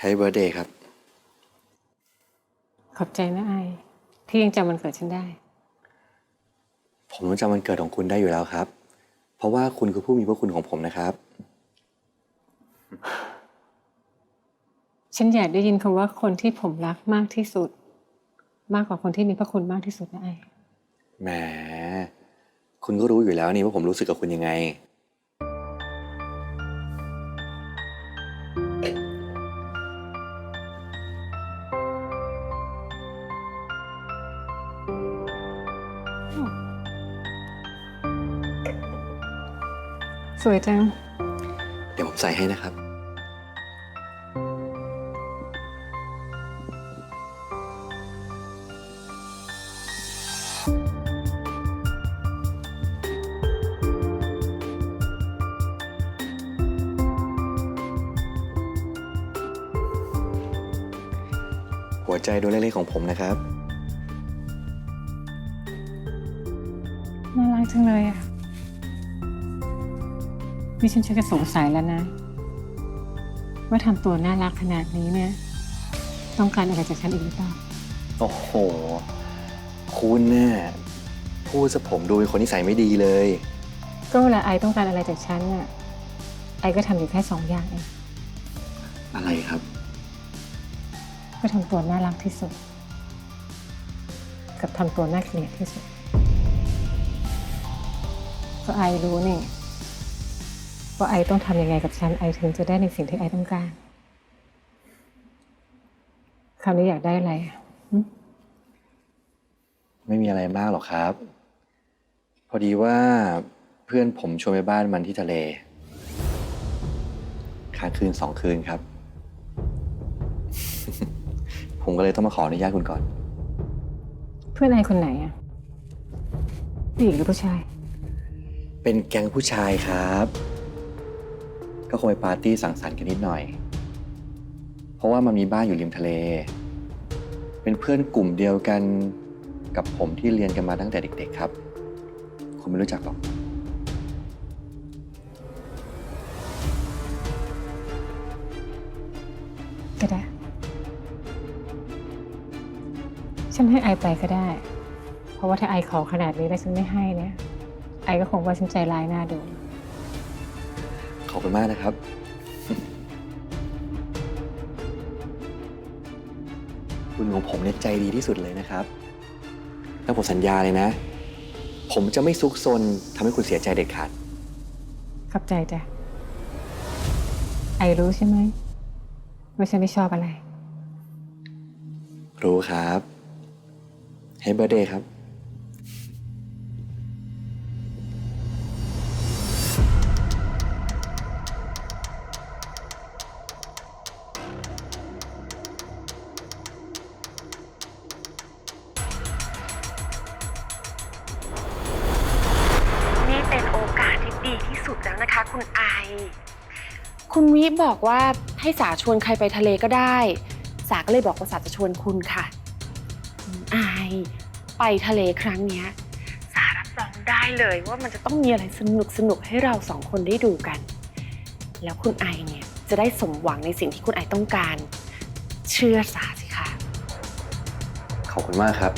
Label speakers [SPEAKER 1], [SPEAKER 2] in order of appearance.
[SPEAKER 1] Happy Birthday ครับ
[SPEAKER 2] ขอบใจนะไอที่ยังจำวันเกิดฉันได้
[SPEAKER 1] ผมต้องจำวันเกิดของคุณได้อยู่แล้วครับ เพราะว่าคุณคือผู้มีพระคุณของผมนะครับ
[SPEAKER 2] ฉันอยากได้ยินคำว่าคนที่ผมรักมากที่สุด มากกว่าคนที่มีพระคุณมากที่สุดนะไอ
[SPEAKER 1] แหม คุณก็รู้อยู่แล้วนี่ว่าผมรู้สึกกับคุณยังไง
[SPEAKER 2] สวยจัง
[SPEAKER 1] เดี๋ยวผมใส่ให้นะครับ หัวใจดวงเล็กๆของผมนะครับ
[SPEAKER 2] น่ารักจังเลยอะ นี่ฉันชักจะสงสัยแล้วนะ ว่าทำตัวน่ารักขนาดนี้เนี่ย ต้องการอะไรจากฉันอีกหรือเปล่า
[SPEAKER 1] โอ้โห คุณเนี่ยพูดซะผมดูเป็นคนนิสัยไม่ดีเลย
[SPEAKER 2] ก็เวลาไอต้องการอะไรจากฉันน่ะ ไอก็ทำอยู่แค่สองอย่างเอง
[SPEAKER 1] อะไรครับ
[SPEAKER 2] ก็ทำตัวน่ารักที่สุด กับทำตัวน่าเกลียดที่สุด ก็ไอรู้นี่ ว่าไอต้องทำยังไงกับฉันไอถึงจะได้ในสิ่งที่ไอต้องการ คราวนี้อยากได้อะไรอะ
[SPEAKER 1] ไม่มีอะไรมากหรอกครับ พอดีว่าเพื่อนผมชวนไปบ้านมันที่ทะเลค้างคืนสองคืนครับ ผมก็เลยต้องมาขออนุญาตคุณก่อน
[SPEAKER 2] เพื่อนไอคนไหนอะผู้หญิงหรือผู้ชาย
[SPEAKER 1] เป็นแก๊งผู้ชายครับ ก็คงไปปาร์ตี้สังสรรค์กันนิดหน่อย เพราะว่ามันมีบ้านอยู่ริมทะเล เป็นเพื่อนกลุ่มเดียวกันกับผมที่เรียนกันมาตั้งแต่เด็ก ๆ ครับ คุณไม่รู้จักหรอก
[SPEAKER 2] ก็ได้ ฉันให้ไอไปก็ได้ เพราะว่าถ้าไอขอขนาดนี้แล้วฉันไม่ให้เนี่ย ไอก็คงว่าฉันใจร้ายหน้าดู
[SPEAKER 1] ขอบคุณมากนะครับ คุณของผมเนี่ยใจดีที่สุดเลยนะครับ แล้วผมสัญญาเลยนะ ผมจะไม่ซุกซนทำให้คุณเสียใจเด็ดขาด
[SPEAKER 2] ขอบใจจ้ะ ไอรู้ใช่ไหมว่าฉันไม่ชอบอะไร
[SPEAKER 1] รู้ครับ ให้เบอร์เดย์ครับ
[SPEAKER 3] แล้วนะคะ คุณไอ คุณวิบอกว่าให้สาชวนใครไปทะเลก็ได้ สาก็เลยบอกว่าสาจะชวนคุณค่ะคุณไอไปทะเลครั้งเนี้ยสารับรองได้เลยว่ามันจะต้องมีอะไรสนุกสนุกๆให้เราสองคนได้ดูกัน แล้วคุณไอเนี่ยจะได้สมหวังในสิ่งที่คุณไอต้องการ เชื่อสาสิคะ
[SPEAKER 1] ขอบคุณมากครับ